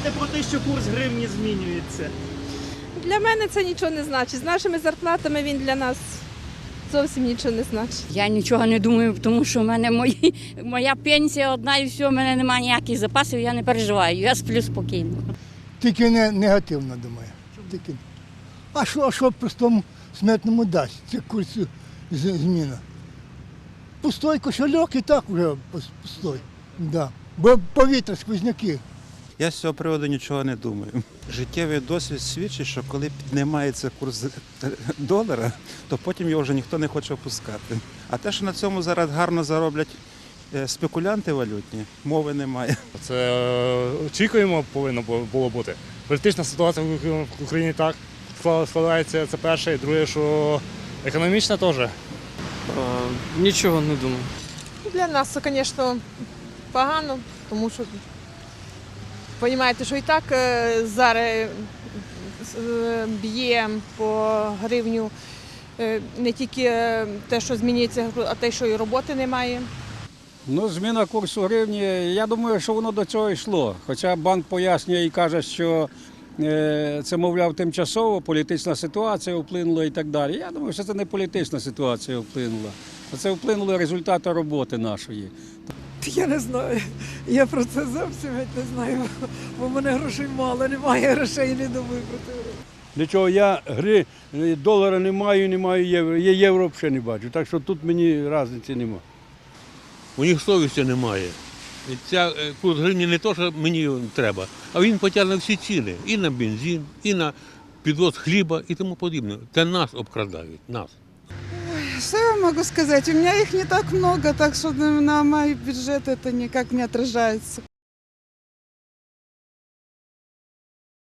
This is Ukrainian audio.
думаєте про те, що курс гривні змінюється? Для мене це нічого не значить. З нашими зарплатами він для нас зовсім нічого не значить. Я нічого не думаю, тому що в мене мої, моя пенсія одна і все, в мене немає ніяких запасів, я не переживаю, я сплю спокійно. Тільки не негативно думаю. Тільки. А що, а що простому смертному дасть це курс зміна? Пустой кошельок і так вже пустой. Да. Бо повітря сквозняки. Я з цього приводу нічого не думаю. Життєвий досвід свідчить, що коли піднімається курс долара, то потім його вже ніхто не хоче опускати. А те, що на цьому зараз гарно зароблять е, спекулянти валютні, мови немає. Це е, очікуємо повинно було бути. Політична ситуація в Україні так складається. Це перше. І друге, що економічна теж. Нічого не думаю. Для нас це, звісно, погано, тому що розумієте, що і так е, зараз е, б'є по гривню е, не тільки е, те, що змінюється, а те, що і роботи немає. Ну, зміна курсу гривні, я думаю, що воно до цього йшло. Хоча банк пояснює і каже, що е, це, мовляв, тимчасово, політична ситуація вплинула і так далі. Я думаю, що це не політична ситуація вплинула, а це вплинули результати роботи нашої. Я не знаю. Я про це зовсім геть не знаю, бо в мене грошей мало, немає грошей, не думаю про це. Для чого я гри долара не маю, не маю євро. Я євро взагалі не бачу. Так що тут мені різниці немає. У них совісті немає. І Ця е, курс гривні не то, що мені треба, а він потягне всі ціни і на бензин, і на підвоз хліба і тому подібне. Це нас обкрадають, нас. Могу сказать? У меня их не так много, так что на мой бюджет это никак не отражается.